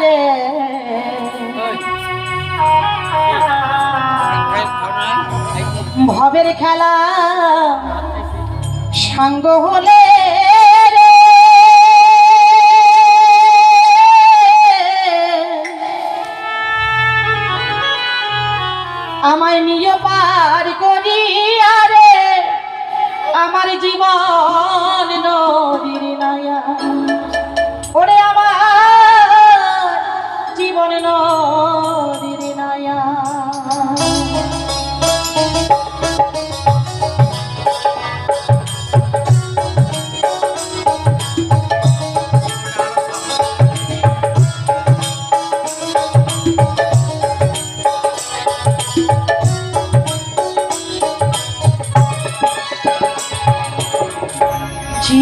রে ভবের খেলা সাঙ্গ হলে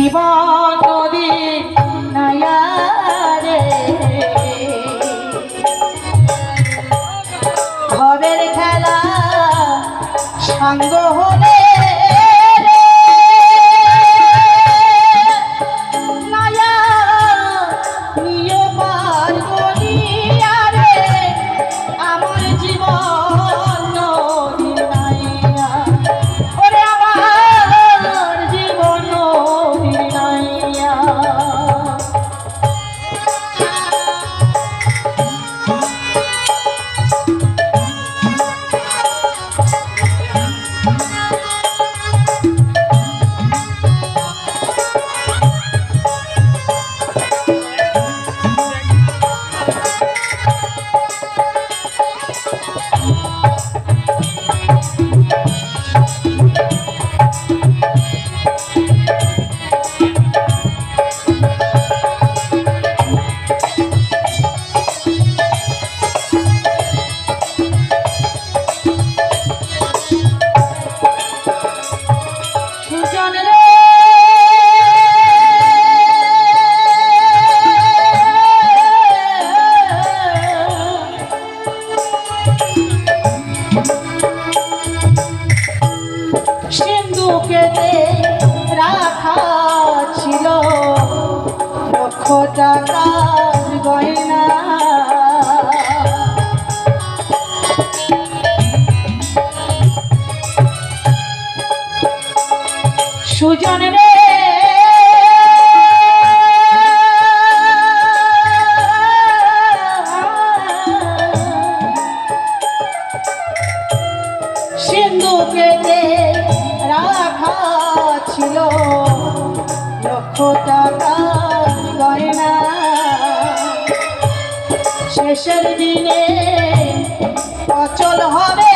জীবন নদী রে। ঘরের খেলা সাঙ্গ হলে টাকার গয়না সিন্ধুকেতে রাখা ছিল লক্ষ টাকার শেষের দিনে অচল হবে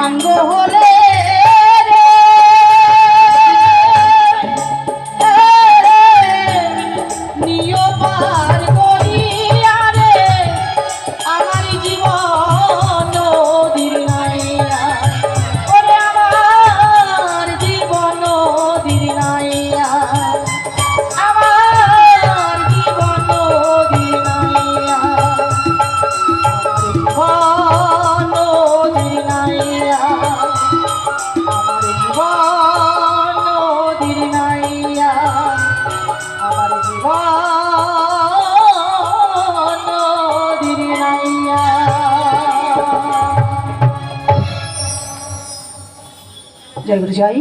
সাঙ্গ হলে জয় গুরু জয়